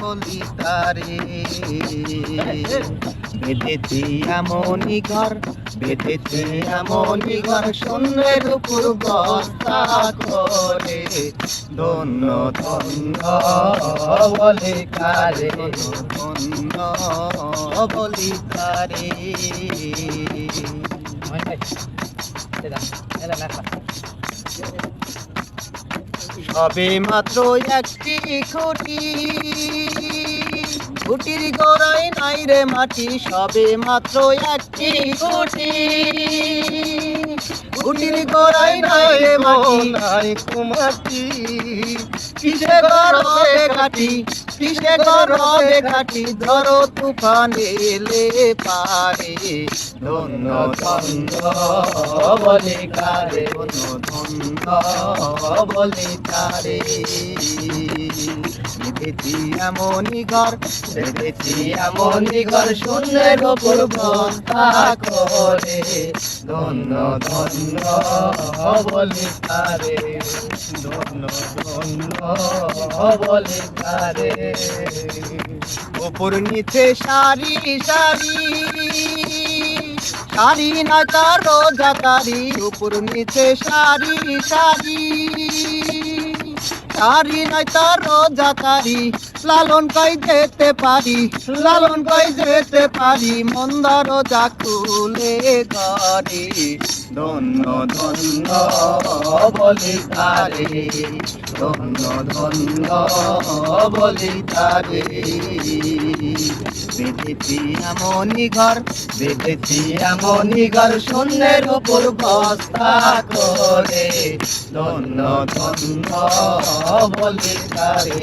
বলি তারে। বেঁধেছি এমনই ঘর, বেঁধেছি এমনই ঘর শূন্যের উপর করে। ধন্য ধন্য বলে কারে, ধন্য বলি তারে। সবে মাত্র একটি খুঁটি। খুঁটির গোড়ায় নাই রে মাটি সবে মাত্র একটি খুঁটি। খুঁটির গোড়ায় নাই রে মাটি নাই কুমাটি। কিসে কাটি? কিসে গরবে কাটি ধরো তুফান এলে পারে ধন্য ধন্য বলে কারে, ধন্য বলে কারে। বেঁধেছি এমনই ঘর বেঁধেছি এমনই ঘর শূন্যের ওপর বস্তা করে। ধন্য ধন্য বলে কারে, ধন্য ধন্য বলে কারে। ওপর নিচে সারি সারি সারি না তার জাতারি ওপর নিচে সারি সারি সারি না তার রোজাকারি। লালন কই যেতে পারি, লালন কই যেতে পারি, মন্দার রোজা খুলে ঘরে। ধন্য ধন্য বলি তারে, ধন্য ধন্য বলি তারে। বেঁধেছি এমনই ঘর, বেঁধেছি এমনই ঘর, শূন্যের উপর বস্তা করে। ধন্য ধন্য বলি তারে